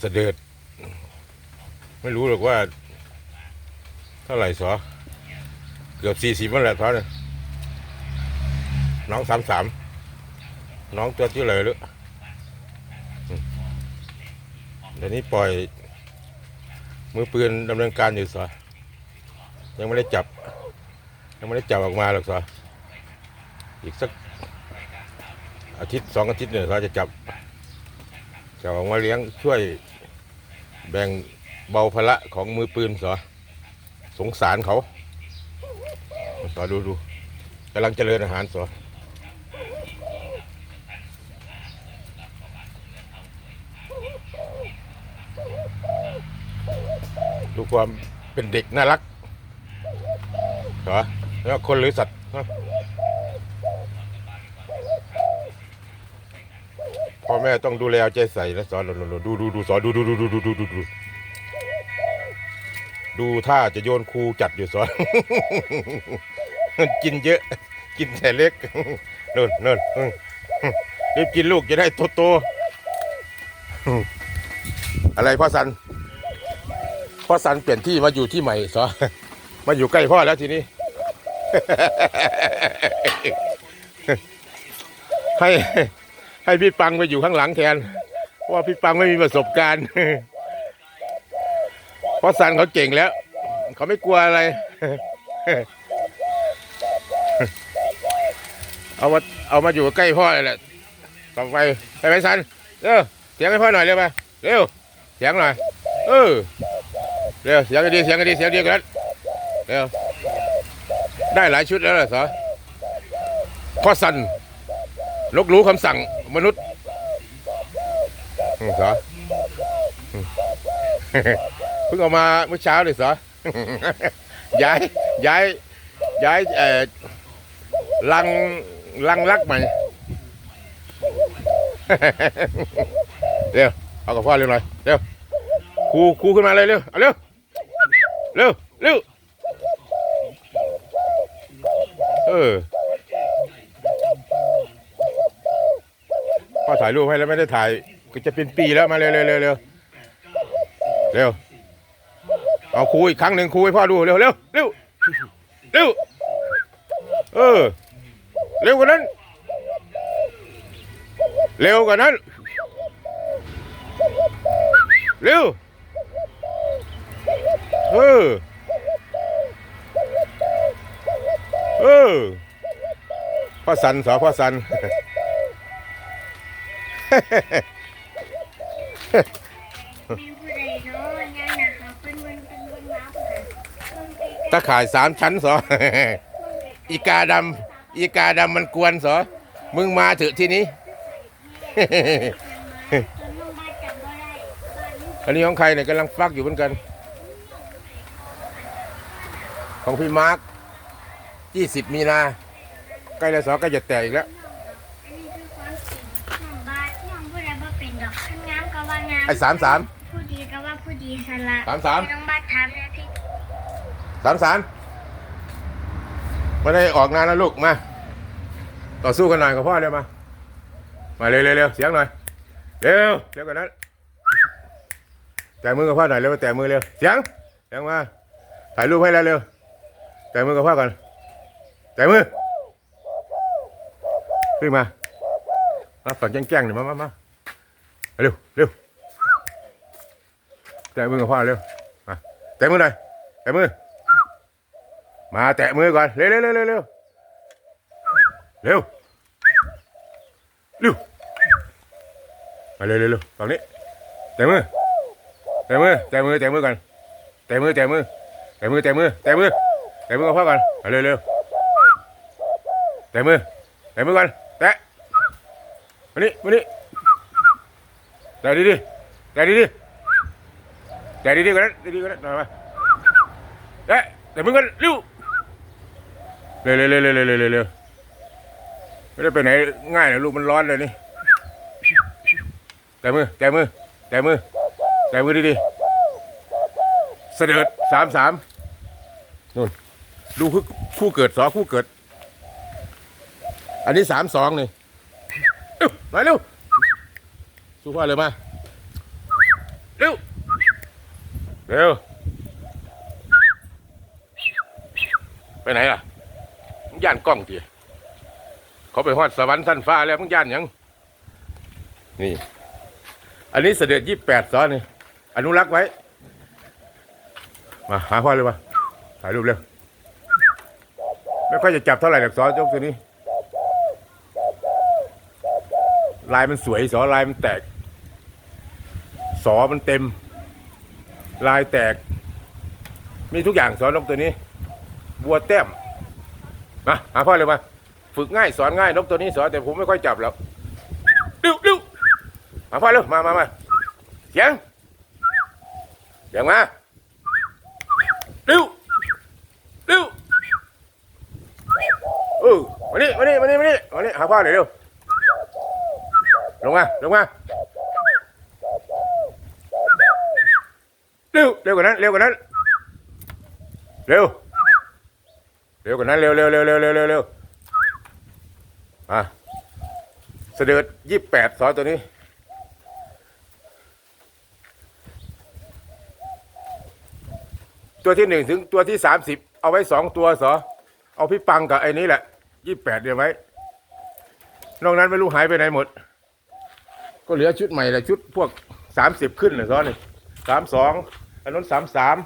เสด็จไม่รู้หรอกว่า เท่าไหร่สอเกือบสี่สิบมันแหละท้อเนี่ยน้องสามสามน้องตัวที่เลยหรือเดี๋ยวนี้ปล่อย มือปืนดำเนินการอยู่สอยังไม่ได้จับ ยังไม่ได้จับออกมาหรอกสออีกสักอาทิตย์สองอาทิตย์เนี่ยเขาจะจับ จะออกมาเลี้ยงช่วยแบ่งเบาภาระของมือปืนสอสงสารเขาสอดูดูกำลังเจริญอาหารสอดูความเป็นเด็กน่ารักสอแล้วคนหรือสัตว์ฮะ พ่อแม่ต้องดูแลเอาใจใส่นะสอนดูดูดูสอนดูดูดูดูดูดูดูดูดูท่าจะโยนครูจัดอยู่สอนกินเยอะ กินแต่เล็กนู่นนู่นอืมรีบกินลูกจะได้โตโตอะไรพ่อสันพ่อสันเปลี่ยนที่มาอยู่ที่ใหม่สอมาอยู่ใกล้พ่อแล้วทีนี้ ให้ ให้พี่ปังไปอยู่ข้างหลังแทนเพราะว่าพี่ปังไม่มีประสบการณ์ เพราะสันเขาเก่งแล้ว เขาไม่กลัวอะไร เอามาเอามาอยู่ใกล้พ่อเลยแหละต่อไปไปไหมสันเร็วเสียงให้พ่อหน่อยเร็วไปเร็วเสียงหน่อยเออเร็วเสียงกันดีเสียงกันดีเสียงดีกันเร็วได้หลายชุดแล้วเหรอสอพ่อสันลกรู้คำสั่ง มนุษย์อืมสออืมเพิ่งเอามาเมื่อเช้าเลยเสอย้ายย้ายย้ายเอ่อลังลังรักใหม่เร็วเอากับพ่อเร็วหน่อยเร็วครูครูขึ้นมาเลยเร็วเอาเร็วเร็วเร็วเออ พ่อถ่ายรูปให้แล้วไม่ได้ถ่ายก็จะเป็นปีแล้วมาเร็วเร็วเร็วเร็วเร็วเอาครูอีกครั้งหนึ่งครูให้พ่อดูเร็วเร็วเร็วเร็วเออเร็วกว่านั้น เร็วกว่านั้น เร็วเออเออพ่อสันสอพ่อสัน ตะข่ายสามชั้นสออีกาดำอีกาดำมันกวนสอมึงมาเถอะที่นี้ อันนี้ของใครเนี่ยกำลังฟักอยู่เหมือนกัน ของพี่มาร์คยี่สิบมีนาใกล้แล้วสอใกล้จะแตกอีกแล้ว ไอ้สามสาม ผู้ดีก็ว่าผู้ดีสละสามสามน้องบ้านถามหน้าที่สามสามไม่ได้ออกงานแล้วลูกมาต่อสู้กันหน่อยกับพ่อเร็วมา มาเร็วเร็วเร็วเสียงหน่อยเร็วเร็วกว่านั้นแต่มือกับพ่อหน่อยเร็วแต่มือเร็วเสียงเสียงมาถ่ายรูปให้แล้วเร็วแต่มือกับพ่อก่อนแต่มือขึ้นมามาฝังแจ้งๆหน่อยมามามาเร็วเร็ว แต่มือกับพ่อเร็วมาแต่มือหน่อยแตะมือ มาแตะมือก่อนเร็วเร็วเร็วเร็วเร็วเร็วเร็วมาเร็วเร็วเร็วฝั่งนี้แตะมือแตะมือแตะมือแตะมือก่อนแตะมือแตะมือแตะมือแตะมือแตะมือแตะมือกับพ่อก่อนมาเร็วเร็วแตะมือแตะมือก่อนแตะมานี่มานี่แตะดีดีแตะดีดี แต่ดีๆก็ได้ดีๆก็ได้หน่อยไปเอ๊ะแต่มึงก็ริ้วเร็วเร็วเร็วเร็วเร็วเร็วไม่ได้ไปไหนง่ายนะลูกมันร้อนเลยนี่แต่มือแต่มือแต่มือแต่มือดีๆเสด็จสามสามนู่นดูคู่เกิดสองคู่เกิด อันนี้สามสองนี่มาเร็วสู้ว่าเลยมา เร็ว ไปไหนล่ะ มึงย่านกล้องทีเขาไปฮอดสวรรค์สั้นฟ้าแล้วมึงย่านยัง นี่ อันนี้เสด็จยี่แปดซ้อนนี่ อนุรักษ์ไว้ มาหาพ่อเลยมาถ่ายรูปเร็ว ไม่ค่อยจะจับเท่าไหร่หรอกซ้อจกตัวนี้ ลายมันสวยสอลายมันแตก สอมันเต็ม ลายแตก มีทุกอย่างสอนนกตัวนี้ บัวแต้มมาหาพ่อเลยมาฝึกง่ายสอนง่ายนกตัวนี้สอนแต่ผมไม่ค่อยจับแล้วเร็วเร็วหาพ่อเร็วมามามาเสียงเสียงมาเร็วเร็วเออมานี่มานี่มานี่มานี่มานี่หาพ่อหน่อยเร็วลงมาลงมา ร็วเร็วกว่านั้น เร็วกว่านั้น เร็ว เร็วกว่านั้น เร็วเร็วเร็วเร็วเร็วเร็วเร็วมาเสด็จยี่แปดสอตัวนี้ ตัวที่หนึ่งถึงตัวที่สามสิบเอาไว้สองตัวสอเอาพี่ปังกับไอ้นี้แหละยี่แปดเดียวไว้ นอกนั้นไม่รู้หายไปไหนหมด ก็เหลือชุดใหม่แหละชุดพวกสามสิบขึ้นเลยซ้อนนี่สามสอง ถนนสามสาม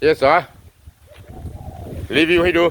เยสอรีวิวให้ดู